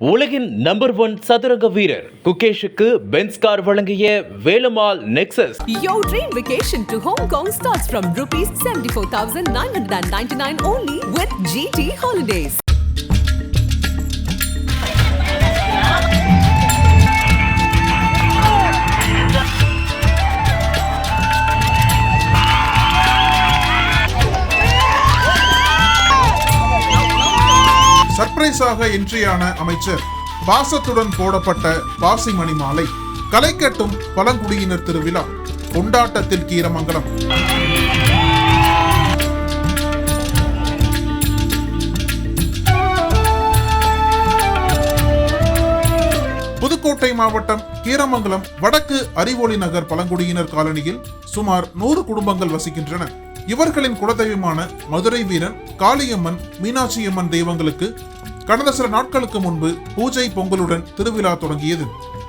உலகின் number one சதுரங்க வீரர் குகேஷுக்கு பென்ஸ் கார் வழங்கிய Velumal Nexus Your dream vacation to Hong Kong starts from rupees 74,999 only with GT Holidays. சர்ப்ரைஸாக என்ட்ரியான அமைச்சர் பாசத்துடன் போடப்பட்ட பாசிமணி மாலை கலைக்கட்டும் பழங்குடியினர் திருவிழா கொண்டாட்டத்தில் கீரமங்கலம். புதுக்கோட்டை மாவட்டம் கீரமங்கலம் வடக்கு அறிவொளி நகர் பழங்குடியினர் காலனியில் சுமார் நூறு குடும்பங்கள் வசிக்கின்றன. இவர்களின் குலதெய்வமான மதுரை வீரன் காளியம்மன் மீனாட்சியம்மன் தெய்வங்களுக்கு கடந்த சில நாட்களுக்கு முன்பு பூஜை பொங்கலுடன் திருவிழா தொடங்கியது.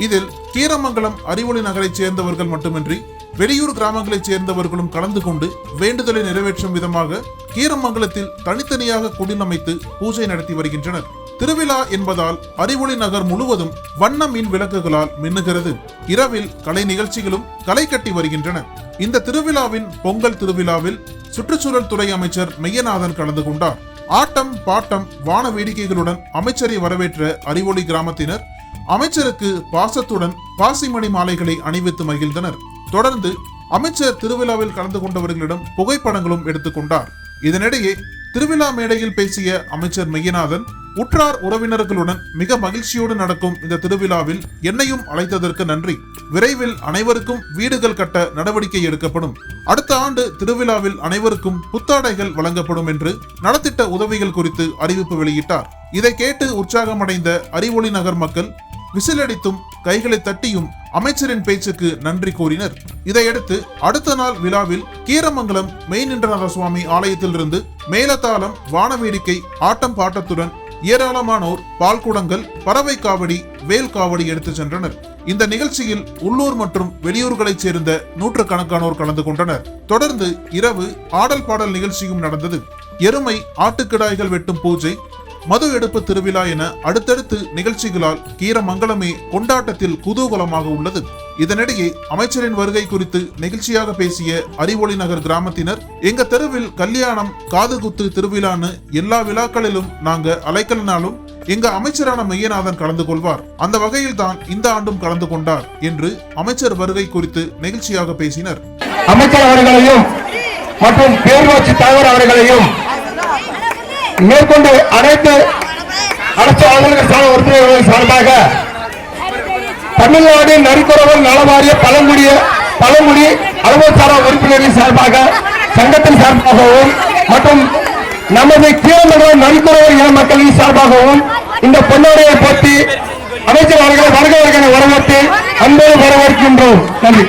இதில் கீரமங்கலம் அறிவொளி நகரைச் சேர்ந்தவர்கள் மட்டுமின்றி வெளியூர் கிராமங்களைச் சேர்ந்தவர்களும் கலந்து கொண்டு வேண்டுதலை நிறைவேற்றும் விதமாக கீரமங்கலத்தில் தனித்தனியாக குடிலமைத்து பூஜை நடத்தி வருகின்றனர். திருவிழா என்பதால் அறிவொளி நகர் முழுவதும் வண்ண மின் விளக்குகளால் மின்னுகிறது. இரவில் கலை நிகழ்ச்சிகளும் களை கட்டி வருகின்றன. இந்த திருவிழாவின் பொங்கல் திருவிழாவில் சுற்றுச்சூழல் துறை அமைச்சர் மெய்யநாதன் கலந்து கொண்டார். ஆட்டம் பாட்டம் வான வேடிக்கைகளுடன் அமைச்சரை வரவேற்ற அறிவொளி கிராமத்தினர் அமைச்சருக்கு பாசத்துடன் பாசிமணி மாலைகளை அணிவித்து மகிழ்ந்தனர். தொடர்ந்து அமைச்சர் திருவிழாவில் கலந்து கொண்டவர்களிடம் புகைப்படங்களும் எடுத்துக்கொண்டார் இதனிடையே திருவிழா மேடையில் பேசிய அமைச்சர் மெய்யநாதன் உற்றார் உறவினர்களுடன் மிக மகிழ்ச்சியோடு நடக்கும் இந்த திருவிழாவில் என்னையும் அழைத்ததற்கு நன்றி. விரைவில் அனைவருக்கும் வீடுகள் கட்ட நடவடிக்கை எடுக்கப்படும். அடுத்த ஆண்டு திருவிழாவில் அனைவருக்கும் புத்தாடைகள் வழங்கப்படும் என்று நலத்திட்ட உதவிகள் குறித்து அறிவிப்பு வெளியிட்டார். இதை கேட்டு உற்சாகமடைந்த அறிவொளி நகர் மக்கள் விசிலடித்தும் கைகளை தட்டியும் அமைச்சரின் பேச்சுக்கு நன்றி கூறினர். இதையடுத்து அடுத்த நாள் விழாவில் கீரமங்கலம் மெய்நின்றநாத சுவாமி ஆலயத்திலிருந்து மேலதாளம் வானவேடிக்கை ஆட்டம் பாட்டத்துடன் ஏராளமானோர் பால்குடங்கள் பறவை காவடி வேல் காவடி எடுத்து சென்றனர். இந்த நிகழ்ச்சியில் உள்ளூர் மற்றும் வெளியூர்களைச் சேர்ந்த நூற்றுக்கணக்கானோர் கலந்து கொண்டனர். தொடர்ந்து இரவு ஆடல் பாடல் நிகழ்ச்சியும் நடந்தது. எருமை ஆட்டுக்கிடாய்கள் வெட்டும் பூஜை மது எடுப்பு திருவிழா என அடுத்தடுத்து நிகழ்ச்சிகளால் கீரமங்கலமே கொண்டாட்டத்தில் குதூகலமாக உள்ளது. இதனிடையே அமைச்சரின் வருகை குறித்து நெகிழ்ச்சியாக பேசிய அறிவொளி நகர் கிராமத்தினர் எங்க தெருவில் கல்யாணம் காதுகுத்து திருவிழான்னு எல்லா விழாக்களிலும் நாங்க அழைக்கலனாலும் எங்க அமைச்சரான மெய்யநாதன் கலந்து கொள்வார். அந்த வகையில் தான் இந்த ஆண்டும் கலந்து கொண்டார் என்று அமைச்சர் வருகை குறித்து நெகிழ்ச்சியாக பேசினர். அமைச்சர் அவர்களையும் மற்றும் பேரூராட்சி தலைவர் அவர்களையும் மேற்கொண்டு அனைத்து அரசு அலுவலக சார்ந்த சார்பாக தமிழ்நாடு நரிக்குறவர் நலவாரிய பழங்குடிய பழங்குடி அலுவலக உறுப்பினரின் சார்பாக சங்கத்தின் சார்பாகவும் மற்றும் நமது கீழமங்கலம் நரிக்குறவர் இன மக்களின் சார்பாகவும் இந்த பொன்னாடையை போட்டி அமைச்சர் அவர்களை வருகிறவர்களை வரவேற்று அன்போடு வரவேற்கின்றோம். நன்றி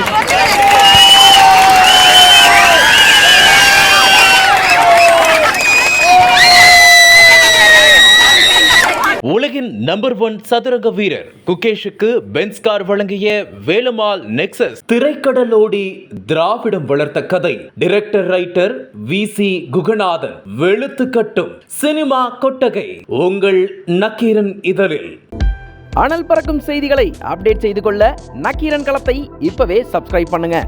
உலகின் நம்பர் ஒன் சதுரங்க வீரர் குகேஷுக்கு பென்ஸ் கார் வழங்கிய வேலுமால் நெக்சஸ். திரைக்கடலோடி திராவிடம் வளர்த்த கதை. Director writer V C Guhanathan. வெளுத்து கட்டும் சினிமா கொட்டகை. உங்கள் நக்கீரன் இதழில். அனல் பறக்கும் செய்திகளை அப்டேட் செய்து கொள்ள நக்கீரன் களத்தை இப்பவே சப்ஸ்கிரைப் பண்ணுங்க.